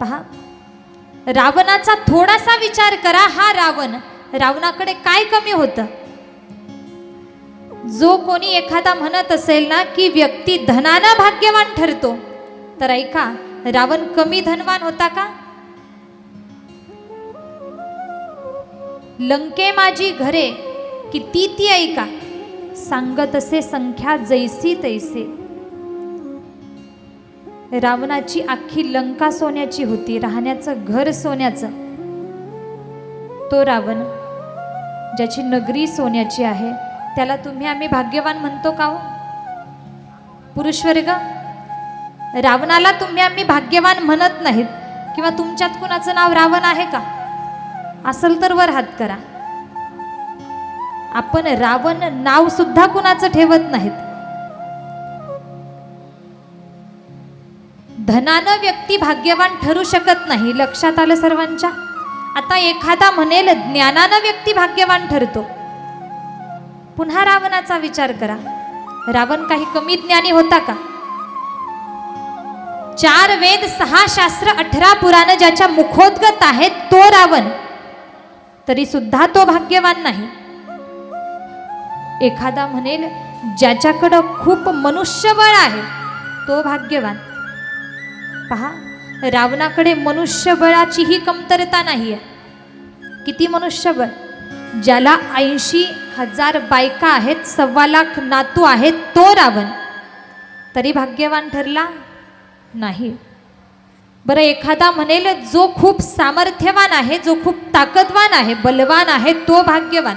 पहा. रावणाचा थोडासा विचार करा हा रावण. रावणाकडे काय कमी होतं? जो कोणी एखादा म्हणत असेल ना की व्यक्ती धनानं भाग्यवान ठरतो तर ऐका रावण कमी धनवान होता का? लंके माझी घरे किती ती ऐका. सांगत असे संख्या जैसी तैसे. रावणाची अख्खी लंका सोन्याची होती राहण्याचं घर सोन्याचं. तो रावण ज्याची नगरी सोन्याची आहे त्याला तुम्ही आम्ही भाग्यवान म्हणतो का हो? पुरुषवर्ग रावणाला तुम्ही आम्ही भाग्यवान म्हणत नाहीत किंवा तुमच्यात कुणाचं नाव रावण आहे का? असल तर वर हात करा. आपण रावण नाव सुद्धा कुणाचं ठेवत नाहीत. धनानं व्यक्ती भाग्यवान ठरू शकत नाही लक्षात आलं सर्वांच्या? आता एखादा म्हणेल ज्ञानानं व्यक्ती भाग्यवान ठरतो. पुन्हा रावणाचा विचार करा. रावण काही कमी ज्ञानी होता का? चार वेद सहा शास्त्र अठरा पुराण ज्याच्या मुखोद्गत आहेत तो रावण. तरी सुद्धा तो भाग्यवान नाही. एखादा म्हणेल ज्याच्याकडं खूप मनुष्यबळ आहे तो भाग्यवान. पहा रावणाकडे मनुष्यबळाचीही कमतरता नाही आहे किती मनुष्यबळ? ज्याला ऐंशी हजार बायका आहेत सव्वा लाख नातू आहेत तो रावण. तरी भाग्यवान ठरला? नाही. बरं एखादा म्हणेल जो खूप सामर्थ्यवान आहे जो खूप ताकदवान आहे बलवान आहे तो भाग्यवान.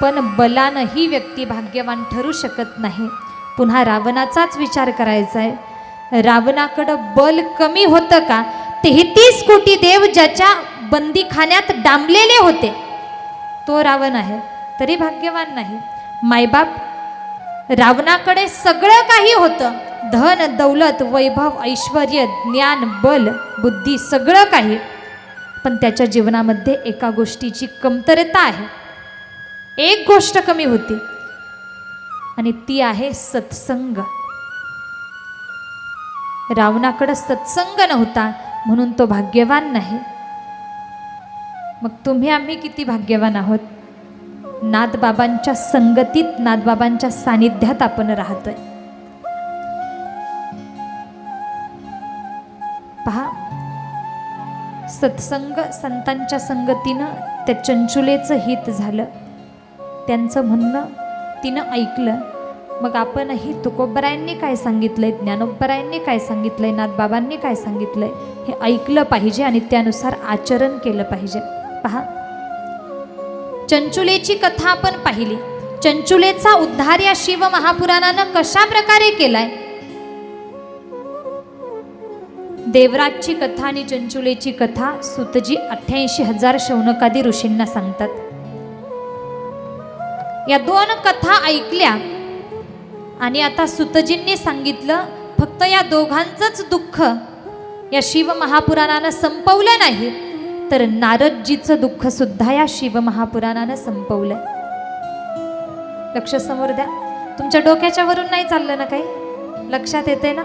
पण बलानंही व्यक्ती भाग्यवान ठरू शकत नाही. पुन्हा रावणाचाच विचार करायचा आहे रावणाकडं बल कमी होतं का? तेहतीस कोटी देव ज्याच्या बंदीखान्यात डांबलेले होते. तो रावण आहे तरी भाग्यवान नाही. मायबाप रावणाकडे सगळं काही होतं. धन दौलत वैभव ऐश्वर ज्ञान बल बुद्धी सगळं काही. पण त्याच्या जीवनामध्ये एका गोष्टीची कमतरता आहे. एक गोष्ट कमी होती. आणि ती आहे सत्संग. रावणाकडं सत्संग नव्हता म्हणून तो भाग्यवान नाही. मग तुम्ही आम्ही किती भाग्यवान आहोत? नाथबाबांच्या संगतीत नाथबाबांच्या सानिध्यात आपण राहतोय. पहा सत्संग संतांच्या संगतीनं त्या चंचुलेचं हित झालं. त्यांचं म्हणणं तिनं ऐकलं. मग आपणही तुकोबरायांनी काय सांगितलंय ज्ञानोबरायांनी काय सांगितलंय नाथबाबांनी काय सांगितलंय हे ऐकलं पाहिजे आणि त्यानुसार आचरण केलं पाहिजे. पहा. चंचुलेची कथा आपण पाहिली. चंचुलेचा उद्धार या शिव महापुराणानं कशा प्रकारे केलाय? देवराजची कथा आणि चंचुलेची कथा सुतजी अठ्ठ्याऐंशी हजार शौनकादी ऋषींना सांगतात. या दोन कथा ऐकल्या आणि आता सुतजींनी सांगितलं फक्त या दोघांचंच दुःख या शिव महापुराणानं संपवलं नाही. तर नारदजीचं दुःख सुद्धा या शिव महापुराणानं संपवलंय लक्ष समोर द्या. तुमच्या डोक्याच्या वरून नाही चाललं ना काही? लक्षात येते ना?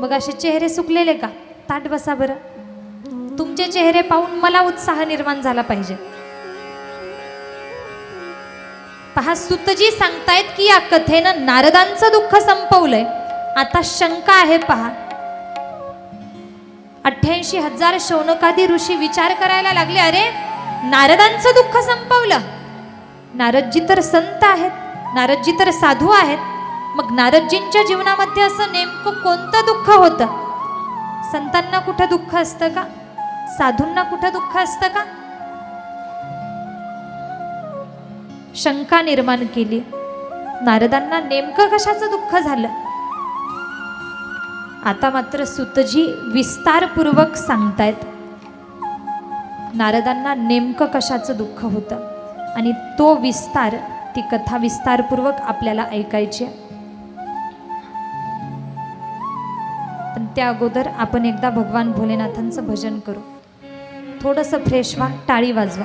मग असे चेहरे सुकलेले का? ताट बसा बरं. तुमचे चेहरे पाहून मला उत्साह निर्माण झाला पाहिजे. पहा सुतजी सांगतायत की या कथेनं नारदांचं दुःख संपवलंय. आता शंका आहे पहा. अठ्ठ्याऐंशी हजार शौनकादी ऋषी विचार करायला लागले अरे नारदांचं दुःख संपवलं. नारदजी तर संत आहेत नारदजी तर साधू आहेत. मग नारदजींच्या जीवनामध्ये असं नेमकं कोणतं दुःख होतं? संतांना कुठं दुःख असतं का? साधूंना कुठं दुःख असतं का? शंका निर्माण केली. नारदांना नेमकं कशाचं दुःख झालं? आता मात्र सुतजी विस्तारपूर्वक सांगतायत नारदांना नेमकं कशाचं दुःख होतं? आणि तो विस्तार ती कथा विस्तारपूर्वक आपल्याला ऐकायची आहे. पण त्या अगोदर आपण एकदा भगवान भोलेनाथांचं भजन करू. थोडंसं फ्रेश व्हा टाळी वाजवा.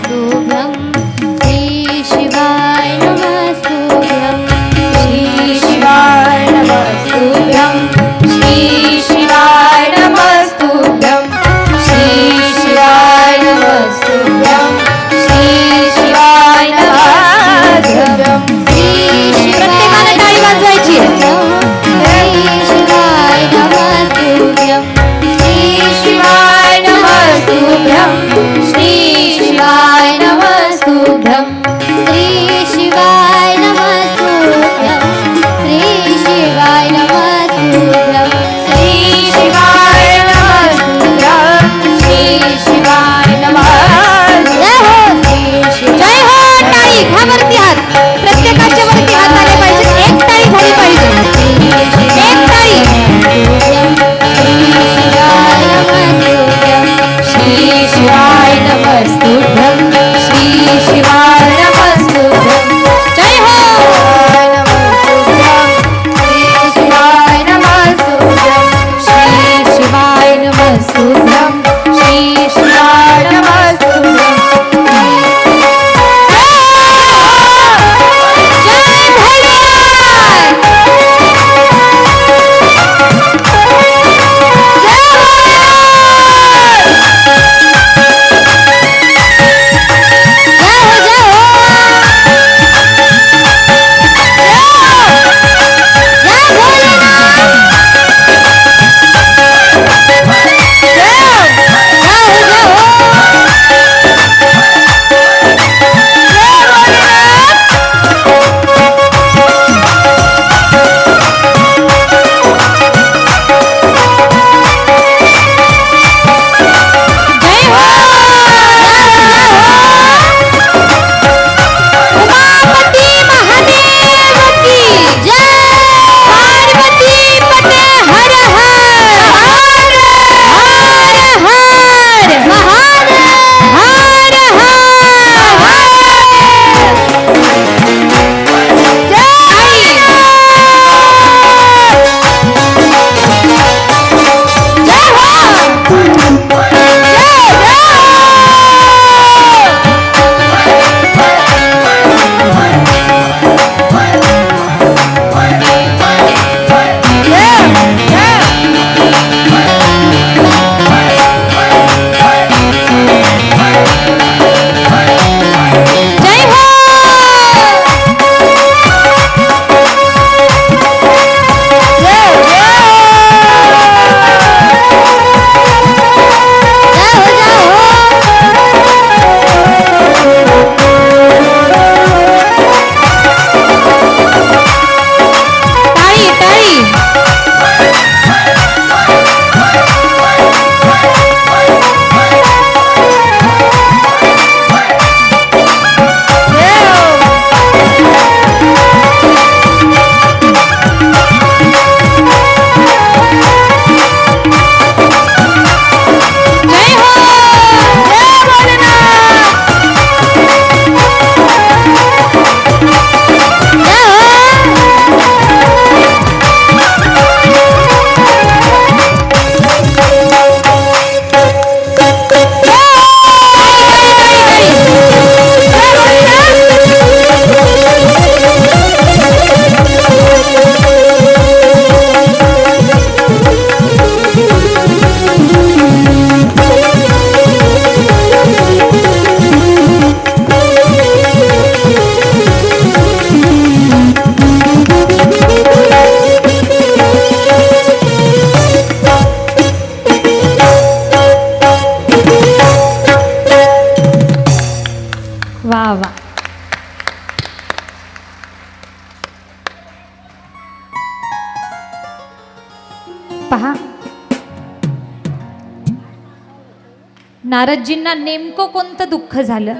नारदजींना नेमकं कोणतं दुःख झालं?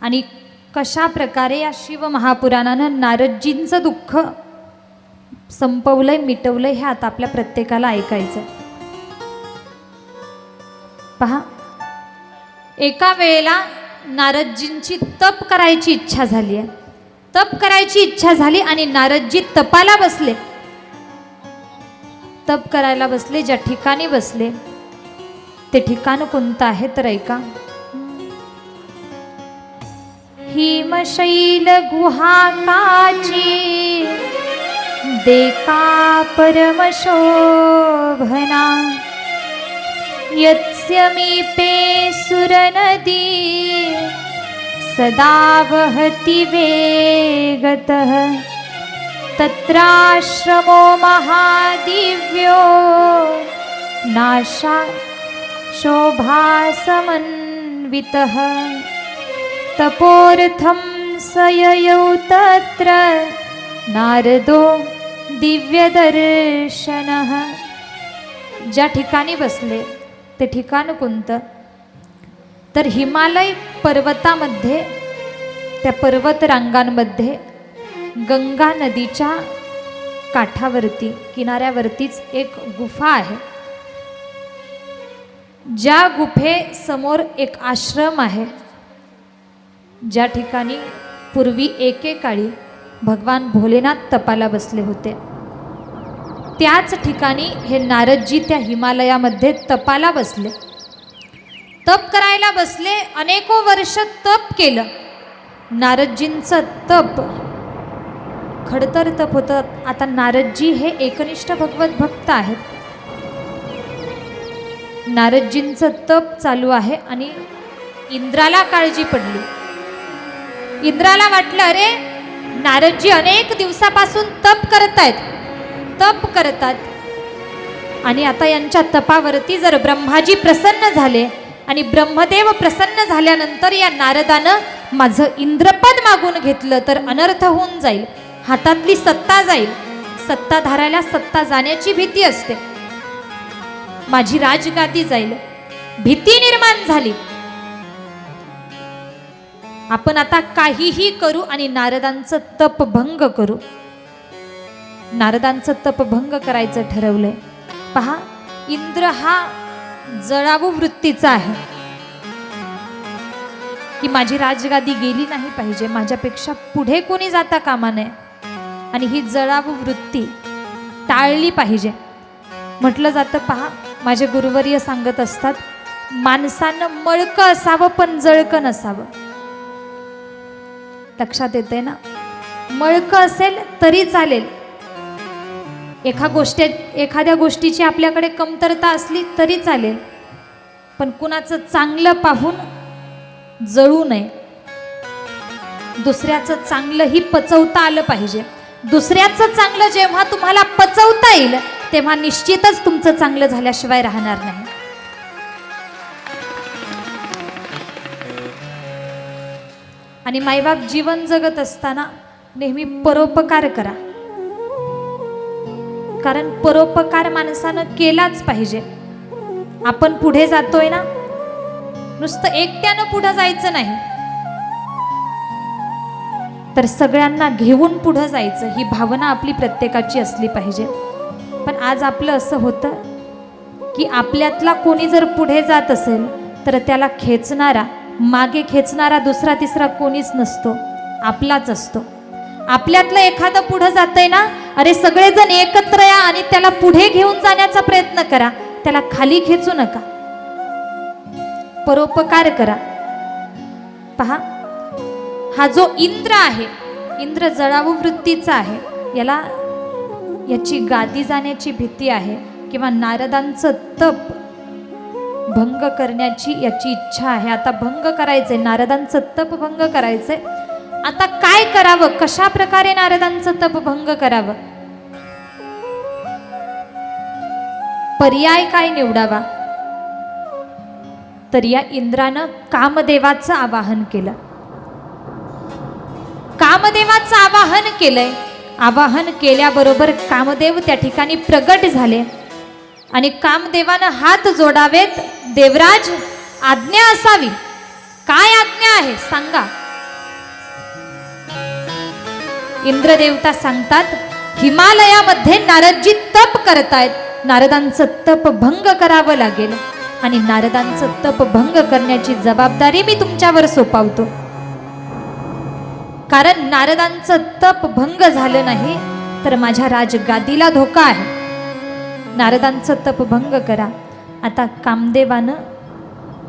आणि कशा प्रकारे या शिव महापुराणानं नारदजींचं दुःख संपवलंय मिटवलंय हे आता आपल्या प्रत्येकाला ऐकायचं पहा एका वेळेला नारदजींची तप करायची इच्छा झाली आहे. तप करायची इच्छा झाली आणि नारदजी तपाला बसले. तप करायला बसले ज्या ठिकाणी बसले ते ठिकाण कोणतं आहे तर ऐका. हिमशैल गुहाकाची देका परमशोभना. यस्य सुरनदी सदा वहति वेगतः. तत्राश्रमो महादिव्यो नाशा शोभासमन्वितः। तपोर्थं स ययौ तत्र नारदो दिव्यदर्शनः। ज्या ठिकाणी बसले ते ठिकाण कोणतं? तर हिमालय पर्वतामध्ये त्या पर्वतरांगांमध्ये गंगा नदीच्या काठावरती किनाऱ्यावरतीच एक गुफा आहे. ज्या गुफेसमोर एक आश्रम आहे ज्या ठिकाणी पूर्वी एकेकाळी भगवान भोलेनाथ तपाला बसले होते. त्याच ठिकाणी हे नारदजी त्या हिमालयामध्ये तपाला बसले. तप करायला बसले अनेको वर्ष तप केलं. नारदजींचं तप खडतर तप होतं. आता नारदजी हे एकनिष्ठ भगवत भक्त आहेत. नारदजींचं तप चालू आहे आणि इंद्राला काळजी पडली. इंद्राला वाटलं अरे नारदजी अनेक दिवसापासून तप करत आहेत तप करतात. आणि आता यांच्या तपावरती जर ब्रह्माजी प्रसन्न झाले आणि ब्रह्मदेव प्रसन्न झाल्यानंतर या नारदानं माझं इंद्रपद मागून घेतलं तर अनर्थ होऊन जाईल हातातली सत्ता जाईल. सत्ताधाराला सत्ता जाण्याची भीती असते. माझी राजगादी जाईल. भीती निर्माण झाली. आपण आता काहीही करू आणि नारदांचं तप भंग करू. नारदांचं तप भंग करायचं ठरवलंय. पहा इंद्र हा जळावू वृत्तीचा आहे. की माझी राजगादी गेली नाही पाहिजे माझ्यापेक्षा पुढे कोणी जाता कामा नये. आणि ही जळावू वृत्ती टाळली पाहिजे. म्हटलं जातं पहा माझे गुरुवर्य सांगत असतात माणसानं मळकं असावं पण जळकं नसावं. लक्षात येते ना? मळकं असेल तरी चालेल. एका गोष्टी एखाद्या गोष्टीची आपल्याकडे कमतरता असली तरी चालेल. पण कुणाचं चांगलं पाहून जळू नये. दुसऱ्याचं चांगलंही पचवता आलं पाहिजे. दुसऱ्याचं चांगलं जेव्हा तुम्हाला पचवता येईल तेव्हा निश्चितच तुमचं चांगलं झाल्याशिवाय राहणार नाही. आणि मायबाप जीवन जगत असताना नेहमी परोपकार करा. कारण परोपकार माणसानं केलाच पाहिजे. आपण पुढे जातोय ना? नुसतं एकट्यानं पुढं जायचं नाही. तर सगळ्यांना घेऊन पुढं जायचं ही भावना आपली प्रत्येकाची असली पाहिजे. पण आज आपलं असं होतं की आपल्यातला कोणी जर पुढे जात असेल तर त्याला खेचणारा मागे खेचणारा दुसरा तिसरा कोणीच नसतो. आपलाच असतो. आपल्यातलं एखादं पुढं जातंय ना अरे सगळेजण एकत्र या आणि त्याला पुढे घेऊन जाण्याचा प्रयत्न करा. त्याला खाली खेचू नका. परोपकार करा. पहा हा जो इंद्र आहे इंद्र जळावू वृत्तीचा आहे याला याची गादी जाण्याची भीती आहे किंवा नारदांचं तप भंग करण्याची याची इच्छा आहे. आता भंग करायचंय नारदांचं तप भंग करायचंय. आता काय करावं? कशा प्रकारे नारदांचं तप भंग करावं? पर्याय काय निवडावा? तर या इंद्रानं कामदेवाचं आवाहन केलं. कामदेवाचं आवाहन केलंय. आवाहन केल्याबरोबर कामदेव त्या ठिकाणी प्रगट झाले. आणि कामदेवानं हात जोडावेत देवराज आज्ञा असावी. काय आज्ञा आहे? सांगा. इंद्रदेवता सांगतात हिमालयामध्ये नारदजी तप करतायत. नारदांचं तप भंग करावं लागेल. आणि नारदांचं तप भंग करण्याची जबाबदारी मी तुमच्यावर सोपावतो. कारण नारदांचं तप भंग झालं नाही तर माझ्या राजगादीला धोका आहे. नारदांचं तप भंग करा. आता कामदेवानं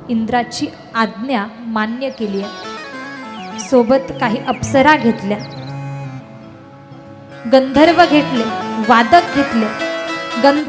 इंद्राची आज्ञा मान्य केली आहे. सोबत काही अप्सरा घेतल्या. गंधर्व घेतले वादक घेतले. गंध